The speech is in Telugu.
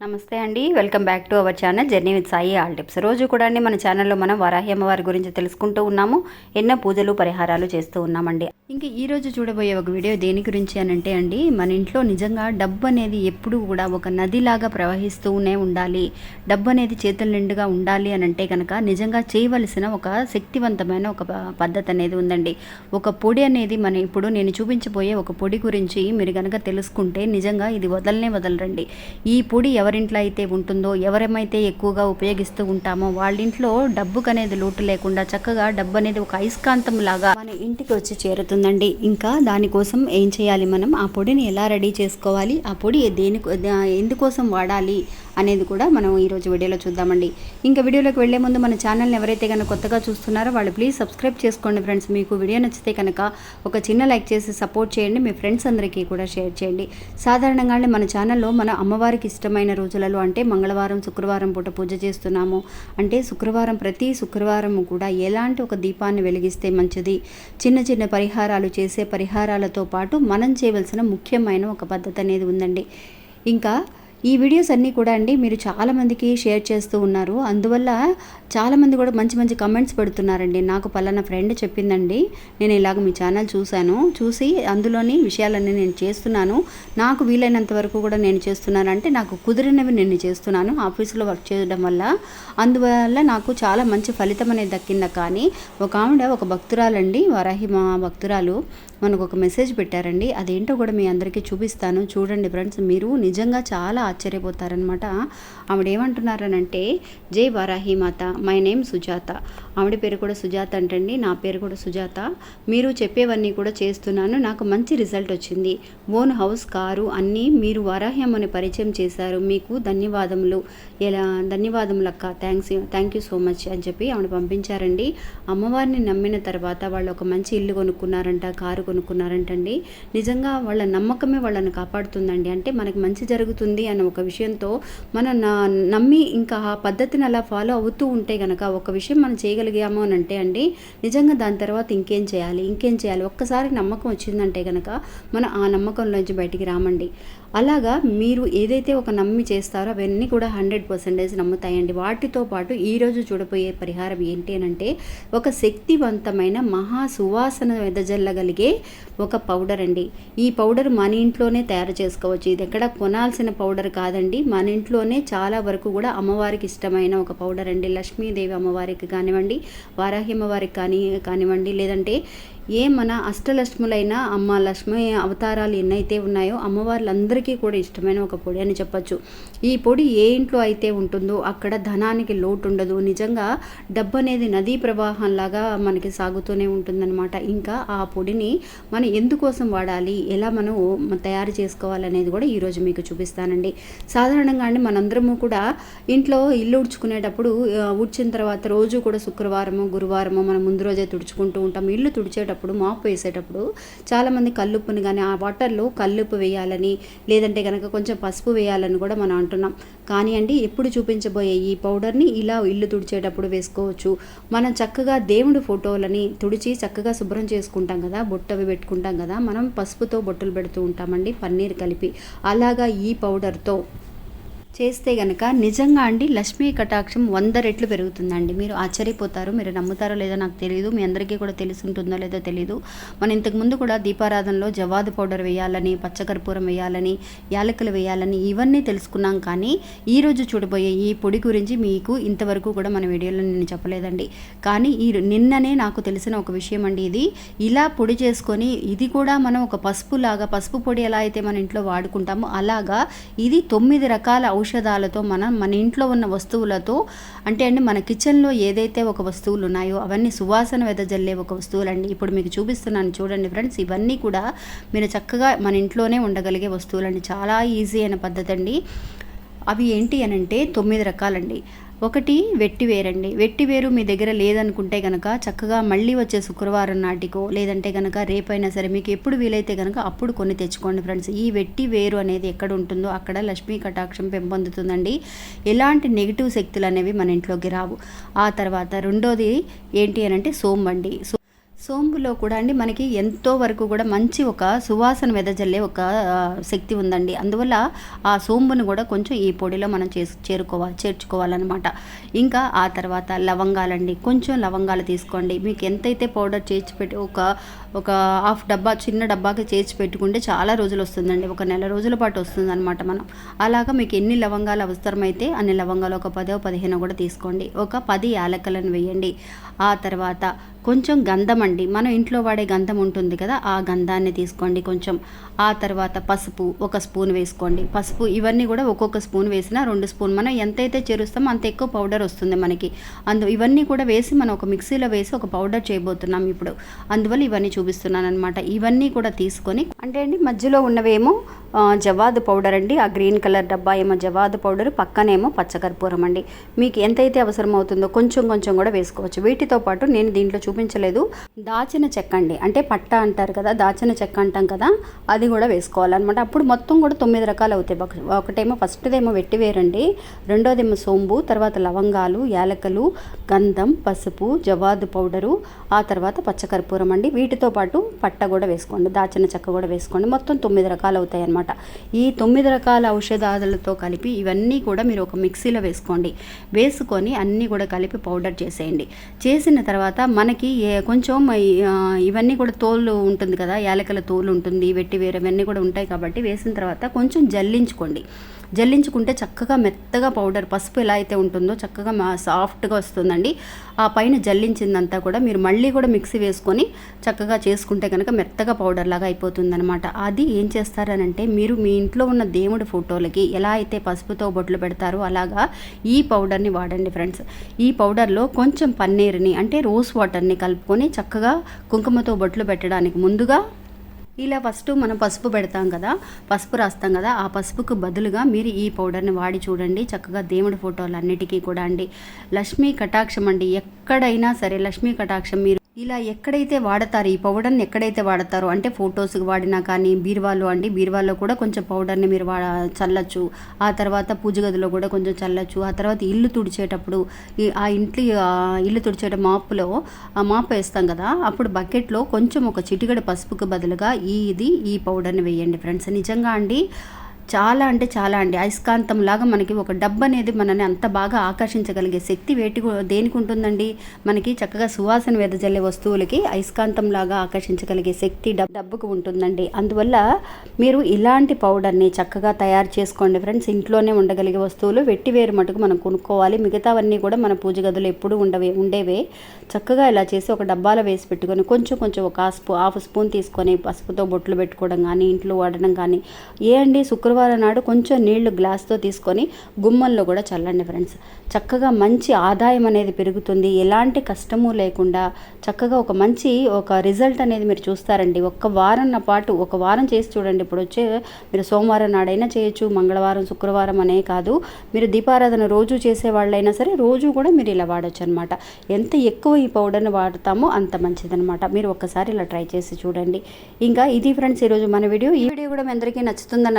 నమస్తే అండి. Welcome back to our channel journey with Sai all tips. రోజు కూడా అండి మన ఛానల్లో మనం వరాహి అమ్మవారి గురించి తెలుసుకుంటూ ఉన్నాము. ఎన్నో పూజలు పరిహారాలు చేస్తూ ఉన్నామండి. ఇంకా ఈ రోజు చూడబోయే ఒక వీడియో దేని గురించి అని అంటే అండి మన ఇంట్లో నిజంగా డబ్బు అనేది ఎప్పుడు కూడా ఒక నదిలాగా ప్రవహిస్తూనే ఉండాలి. డబ్బు అనేది చేతుల నిండుగా ఉండాలి అని అంటే కనుక నిజంగా చేయవలసిన ఒక శక్తివంతమైన ఒక పద్ధతి అనేది ఉందండి. ఒక పొడి అనేది మన ఇప్పుడు నేను చూపించబోయే ఒక పొడి గురించి మీరు కనుక తెలుసుకుంటే నిజంగా ఇది వదలనే వదలరండి. ఈ పొడి ఎవరింట్లో అయితే ఉంటుందో ఎవరేమైతే ఎక్కువగా ఉపయోగిస్తూ ఉంటామో వాళ్ళ ఇంట్లో డబ్బుకు అనేది లోటు లేకుండా చక్కగా డబ్బు అనేది ఒక అయస్కాంతం లాగా మన ఇంటికి వచ్చి చేరుతుందండి. ఇంకా దానికోసం ఏం చేయాలి మనం? ఆ పొడిని ఎలా రెడీ చేసుకోవాలి? ఆ పొడి దేని ఎందుకోసం వాడాలి? అనేది కూడా మనం ఈరోజు వీడియోలో చూద్దామండి. ఇంకా వీడియోలోకి వెళ్ళే ముందు మన ఛానల్ని ఎవరైతే కనుక కొత్తగా చూస్తున్నారో వాళ్ళు ప్లీజ్ సబ్స్క్రైబ్ చేసుకోండి ఫ్రెండ్స్ మీకు వీడియో నచ్చితే కనుక ఒక చిన్న లైక్ చేసి సపోర్ట్ చేయండి. మీ ఫ్రెండ్స్ అందరికీ కూడా షేర్ చేయండి. సాధారణంగానే మన ఛానల్లో మన అమ్మవారికి ఇష్టమైన రోజులలో అంటే మంగళవారం శుక్రవారం పూట పూజ చేస్తున్నాము. అంటే శుక్రవారం ప్రతి శుక్రవారం కూడా ఎలాంటి ఒక దీపాన్ని వెలిగిస్తే మంచిది? చిన్న చిన్న పరిహారాలు చేసే పరిహారాలతో పాటు మనం చేయవలసిన ముఖ్యమైన ఒక పద్ధతి అనేది ఉందండి. ఇంకా ఈ వీడియోస్ అన్నీ కూడా అండి మీరు చాలామందికి షేర్ చేస్తూ ఉన్నారు. అందువల్ల చాలామంది కూడా మంచి మంచి కమెంట్స్ పెడుతున్నారండి. నాకు పలానా ఫ్రెండ్ చెప్పిందండి. నేను ఇలాగ మీ ఛానల్ చూశాను. చూసి అందులోని విషయాలన్నీ నేను చేస్తున్నాను. నాకు వీలైనంత వరకు కూడా నేను చేస్తున్నాను. అంటే నాకు కుదిరినవి నేను చేస్తున్నాను. ఆఫీసులో వర్క్ చేయడం వల్ల. అందువల్ల నాకు చాలా మంచి ఫలితం అనేది దక్కిందా కానీ ఒక ఆవిడ ఒక భక్తురాలండి వరాహి మా భక్తురాలు మనకు ఒక మెసేజ్ పెట్టారండి. అదేంటో కూడా మీ అందరికీ చూపిస్తాను. చూడండి ఫ్రెండ్స్ మీరు నిజంగా చాలా ఆశ్చర్యపోతారనమాట ఆవిడ ఏమంటున్నారనంటే జై వారాహి మాత మై నేమ్ సుజాత. ఆవిడ పేరు కూడా సుజాత అంటండి నా పేరు కూడా సుజాత. మీరు చెప్పేవన్నీ కూడా చేస్తున్నాను నాకు మంచి రిజల్ట్ వచ్చింది. ఓన్ హౌస్ కారు అన్నీ మీరు వరాహి అమ్మని పరిచయం చేశారు. మీకు ధన్యవాదములు. ఎలా? ధన్యవాదములు అక్క. Thanks thank you so much అని చెప్పి ఆవిడ పంపించారండి. అమ్మవారిని నమ్మిన తర్వాత వాళ్ళు ఒక మంచి ఇల్లు కొనుక్కున్నారంట కారు కొనుక్కున్నారంటండి. నిజంగా వాళ్ళ నమ్మకమే వాళ్ళని కాపాడుతుందండి. అంటే మనకి మంచి జరుగుతుంది అన్న ఒక విషయంతో మనం నా- నమ్మి ఇంకా ఆ పద్ధతిని అలా ఫాలో అవుతూ ఉంటే కనుక ఒక విషయం మనం చేయగలిగాము అని అంటే అండి నిజంగా దాని తర్వాత ఇంకేం చేయాలి ఇంకేం చేయాలి? ఒక్కసారి నమ్మకం వచ్చిందంటే గనక మనం ఆ నమ్మకంలోంచి బయటికి రామండి. అలాగా మీరు ఏదైతే ఒక నమ్మి చేస్తారో అవన్నీ కూడా హండ్రెడ్ పర్సెంటేజ్ నమ్ముతాయండి. వాటితో పాటు ఈరోజు చూడబోయే పరిహారం ఏంటి అని అంటే ఒక శక్తివంతమైన మహా సువాసన వెదజల్లగలిగే ఒక పౌడర్ అండి. ఈ పౌడర్ మన ఇంట్లోనే తయారు చేసుకోవచ్చు. ఇది ఎక్కడ కొనాల్సిన పౌడర్ కాదండి. మన ఇంట్లోనే చాలా వరకు కూడా అమ్మవారికి ఇష్టమైన ఒక పౌడర్ అండి. లక్ష్మీదేవి అమ్మవారికి కానివ్వండి వారాహి అమ్మవారికి కానీ కానివ్వండి లేదంటే ఏ మన అష్టలక్ష్ములైన అమ్మ లక్ష్మి అవతారాలు ఎన్నైతే ఉన్నాయో అమ్మవార్లందరికీ కూడా ఇష్టమైన ఒక పొడి అని చెప్పొచ్చు. ఈ పొడి ఏ ఇంట్లో అయితే ఉంటుందో అక్కడ ధనానికి లోటు ఉండదు నిజంగా డబ్బు అనేది నదీ ప్రవాహంలాగా మనకి సాగుతూనే ఉంటుందన్నమాట. ఇంకా ఆ పొడిని మనం ఎందుకోసం వాడాలి? ఎలా మనం తయారు చేసుకోవాలనేది కూడా ఈరోజు మీకు చూపిస్తానండి. సాధారణంగా అండి మనందరము కూడా ఇంట్లో ఇల్లు ఉడ్చుకునేటప్పుడు ఉడ్చిన తర్వాత రోజు కూడా శుక్రవారము గురువారము మనం ముందు రోజే తుడుచుకుంటూ ఉంటాం. ఇల్లు తుడిచేటప్పుడు మాపు వేసేటప్పుడు చాలామంది కల్లుప్పుని కానీ ఆ వాటర్లో కల్లుప్పు వేయాలని లేదంటే కనుక కొంచెం పసుపు వేయాలని కూడా మనం అంటున్నాం. కానీ అండి ఎప్పుడు చూపించబోయే ఈ పౌడర్ని ఇలా ఇల్లు తుడిచేటప్పుడు వేసుకోవచ్చు. మనం చక్కగా దేవుడి ఫోటోలని తుడిచి చక్కగా శుభ్రం చేసుకుంటాం కదా బొట్టవి పెట్టుకుంటాం కదా మనం పసుపుతో బొట్టులు పెడుతూ ఉంటామండి పన్నీర్ కలిపి. అలాగా ఈ పౌడర్తో చేస్తే గనక నిజంగా అండి లక్ష్మీ కటాక్షం వంద రెట్లు పెరుగుతుందండి. మీరు ఆశ్చర్యపోతారు మీరు నమ్ముతారో లేదో నాకు తెలియదు మీ అందరికీ కూడా తెలిసి ఉంటుందో లేదో తెలియదు మనం ఇంతకుముందు కూడా దీపారాధనలో జవాదు పౌడర్ వేయాలని పచ్చకర్పూరం వేయాలని యాలకులు వేయాలని ఇవన్నీ తెలుసుకున్నాం కానీ ఈరోజు చూడబోయే ఈ పొడి గురించి మీకు ఇంతవరకు కూడా మన వీడియోలో నేను చెప్పలేదండి. కానీ ఈ నిన్ననే నాకు తెలిసిన ఒక విషయం అండి ఇది. ఇలా పొడి చేసుకొని ఇది కూడా మనం ఒక పసుపు లాగా పసుపు పొడి ఎలా అయితే మన ఇంట్లో వాడుకుంటామో అలాగా ఇది తొమ్మిది రకాల ఔషధాలతో మనం మన ఇంట్లో ఉన్న వస్తువులతో అంటే అండి మన కిచెన్లో ఏదైతే ఒక వస్తువులు ఉన్నాయో అవన్నీ సువాసన వెదజల్లే ఒక వస్తువులండి. ఇప్పుడు మీకు చూపిస్తున్నాను చూడండి ఫ్రెండ్స్ ఇవన్నీ కూడా మీరు చక్కగా మన ఇంట్లోనే ఉండగలిగే వస్తువులండి. చాలా ఈజీ అయిన పద్ధతి అండి అవి ఏంటి అని అంటే తొమ్మిది రకాలండి. ఒకటి వెట్టివేరండి వెట్టివేరు మీ దగ్గర లేదనుకుంటే కనుక చక్కగా మళ్ళీ వచ్చే శుక్రవారం నాటికో లేదంటే కనుక రేపైనా సరే మీకు ఎప్పుడు వీలైతే కనుక అప్పుడు కొన్ని తెచ్చుకోండి ఫ్రెండ్స్. ఈ వెట్టి వేరు అనేది ఎక్కడ ఉంటుందో అక్కడ లక్ష్మీ కటాక్షం పెంపొందుతుందండి. ఎలాంటి నెగిటివ్ శక్తులు అనేవి మన ఇంట్లోకి రావు. ఆ తర్వాత రెండోది ఏంటి అని అంటే సోమ్ సో సోంపులో కూడా అండి మనకి ఎంతో వరకు కూడా మంచి ఒక సువాసన వెదజల్లే ఒక శక్తి ఉందండి. అందువల్ల ఆ సోంపును కూడా కొంచెం ఈ పొడిలో మనం చేసు చేరుకోవాలి చేర్చుకోవాలన్నమాట. ఇంకా ఆ తర్వాత లవంగాలండి. కొంచెం లవంగాలు తీసుకోండి. మీకు ఎంతైతే పౌడర్ చేర్చి పెట్టి ఒక ఒక హాఫ్ డబ్బా చిన్న డబ్బాకి చేర్చి పెట్టుకుంటే చాలా రోజులు వస్తుందండి. ఒక నెల రోజుల పాటు వస్తుంది అనమాట మనం. అలాగా మీకు ఎన్ని లవంగాలు అవసరమైతే అన్ని లవంగాలు ఒక పదో పదిహేను కూడా తీసుకోండి. ఒక పది యాలకలను వేయండి. ఆ తర్వాత కొంచెం గంధం అండి మనం ఇంట్లో వాడే గంధం ఉంటుంది కదా ఆ గంధాన్ని తీసుకోండి కొంచెం. ఆ తర్వాత పసుపు ఒక స్పూన్ వేసుకోండి. పసుపు ఇవన్నీ కూడా ఒక్కొక్క స్పూన్ వేసినా రెండు స్పూన్. మనం ఎంతైతే చేరుస్తామో అంత ఎక్కువ పౌడర్ వస్తుంది మనకి. అందు ఇవన్నీ కూడా వేసి మనం ఒక మిక్సీలో వేసి ఒక పౌడర్ చేయబోతున్నాం ఇప్పుడు. అందువల్ల ఇవన్నీ చూపిస్తున్నాను అనమాట ఇవన్నీ కూడా తీసుకొని అంటే అండి మధ్యలో ఉన్నవేమో జవాదు పౌడర్ అండి. ఆ గ్రీన్ కలర్ డబ్బా ఏమో జవాదు పౌడర్ పక్కనేమో పచ్చకర్పూరం అండి. మీకు ఎంతైతే అవసరం అవుతుందో కొంచెం కొంచెం కూడా వేసుకోవచ్చు. వీటితో పాటు నేను దీంట్లో చూపించలేదు. దాచిన చెక్క అండి. అంటే పట్ట అంటారు కదా దాచిన చెక్క అంటాం కదా అది కూడా వేసుకోవాలన్నమాట. అప్పుడు మొత్తం కూడా తొమ్మిది రకాలు అవుతాయి. ఒక- ఒకటేమో ఫస్ట్దేమో వెట్టివేరండి రెండోదేమో సోంబు తర్వాత లవంగాలు యాలకలు గంధం పసుపు జవాదు పౌడరు ఆ తర్వాత పచ్చకర్పూరం అండి. వీటితో పాటు పట్ట కూడా వేసుకోండి దాచిన చెక్క కూడా వేసుకోండి. మొత్తం తొమ్మిది రకాలు అవుతాయి అన్నమాట ఈ తొమ్మిది రకాల ఔషధాలతో కలిపి ఇవన్నీ కూడా మీరు ఒక మిక్సీలో వేసుకోండి. వేసుకొని అన్నీ కూడా కలిపి పౌడర్ చేసేయండి. వేసిన తర్వాత మనకి ఏ- కొంచెం ఇవన్నీ కూడా తోలు ఉంటుంది కదా యాలకల తోలు ఉంటుంది వెట్టి వేరు ఇవన్నీ కూడా ఉంటాయి కాబట్టి వేసిన తర్వాత కొంచెం జల్లించుకోండి. జల్లించుకుంటే చక్కగా మెత్తగా పౌడర్ పసుపు ఎలా అయితే ఉంటుందో చక్కగా మా సాఫ్ట్గా వస్తుందండి. ఆ పైన జల్లించిందంతా కూడా మీరు మళ్ళీ కూడా మిక్సీ వేసుకొని చక్కగా చేసుకుంటే కనుక మెత్తగా పౌడర్ లాగా అయిపోతుందనమాట అది ఏం చేస్తారనంటే మీరు మీ ఇంట్లో ఉన్న దేవుడి ఫోటోలకి ఎలా అయితే పసుపుతో బొట్లు పెడతారో అలాగా ఈ పౌడర్ని వాడండి ఫ్రెండ్స్. ఈ పౌడర్లో కొంచెం పన్నీర్ని అంటే రోజ్ వాటర్ని కలుపుకొని చక్కగా కుంకుమతో బొట్లు పెట్టడానికి ముందుగా ఇలా ఫస్ట్ మనం పసుపు పెడతాం కదా పసుపు రాస్తాం కదా ఆ పసుపుకు బదులుగా మీరు ఈ పౌడర్ని వాడి చూడండి. చక్కగా దేవుడి ఫోటోలు అన్నిటికీ కూడా అండి. లక్ష్మీ కటాక్షం అండి. ఎక్కడైనా సరే లక్ష్మీ కటాక్షం మీరు ఇలా ఎక్కడైతే వాడతారు ఈ పౌడర్ని ఎక్కడైతే వాడతారో అంటే ఫొటోస్కి వాడినా కానీ బీరువాలో అండి బీరువాలో కూడా కొంచెం పౌడర్ని మీరు వాడ చల్లచ్చు. ఆ తర్వాత పూజ గదిలో కూడా కొంచెం చల్లచ్చు. ఆ తర్వాత ఇల్లు తుడిచేటప్పుడు ఆ ఇంట్లో ఇల్లు తుడిచేట మాపులో ఆ మాపు వేస్తాం కదా అప్పుడు బకెట్లో కొంచెం ఒక చిటికడ పసుపుకు బదులుగా ఈ ఇది ఈ పౌడర్ని వేయండి ఫ్రెండ్స్. నిజంగా అండి చాలా అంటే చాలా అండి. అయస్కాంతం లాగా మనకి ఒక డబ్బు అనేది మనని అంత బాగా ఆకర్షించగలిగే శక్తి వేటి దేనికి ఉంటుందండి? మనకి చక్కగా సువాసన వెదజల్లే వస్తువులకి అయస్కాంతం లాగా ఆకర్షించగలిగే శక్తి డబ్బుకు ఉంటుందండి. అందువల్ల మీరు ఇలాంటి పౌడర్ని చక్కగా తయారు చేసుకోండి ఫ్రెండ్స్. ఇంట్లోనే ఉండగలిగే వస్తువులు వెట్టి వేరు మటుకు మనం కొనుక్కోవాలి. మిగతావన్నీ కూడా మన పూజ గదులు ఎప్పుడు ఉండవే ఉండేవే. చక్కగా ఇలా చేసి ఒక డబ్బాలో వేసి పెట్టుకొని కొంచెం కొంచెం ఒక స్పూ హాఫ్ స్పూన్ తీసుకొని పసుపుతో బొట్లు పెట్టుకోవడం కానీ ఇంట్లో వాడడం కానీ ఏ అండి? శుక్రవారం నాడు కొంచెం నీళ్ళు గ్లాస్తో తీసుకొని గుమ్మంలో కూడా చల్లండి ఫ్రెండ్స్. చక్కగా మంచి ఆదాయం అనేది పెరుగుతుంది. ఎలాంటి కష్టము లేకుండా చక్కగా ఒక మంచి ఒక రిజల్ట్ అనేది మీరు చూస్తారండి. ఒక్క వారం పాటు ఒక వారం చేసి చూడండి. ఇప్పుడు వచ్చే మీరు సోమవారం నాడైనా చేయొచ్చు మంగళవారం శుక్రవారం అనే కాదు. మీరు దీపారాధన రోజు చేసే వాళ్ళైనా సరే రోజు కూడా మీరు ఇలా వాడచ్చు అనమాట ఎంత ఎక్కువ ఈ పౌడర్ని వాడతామో అంత మంచిదనమాట. మీరు ఒక్కసారి ఇలా ట్రై చేసి చూడండి. ఇంకా ఇది ఫ్రెండ్స్ ఈరోజు మన వీడియో. ఈ వీడియో కూడా మీ అందరికీ నచ్చుతుందని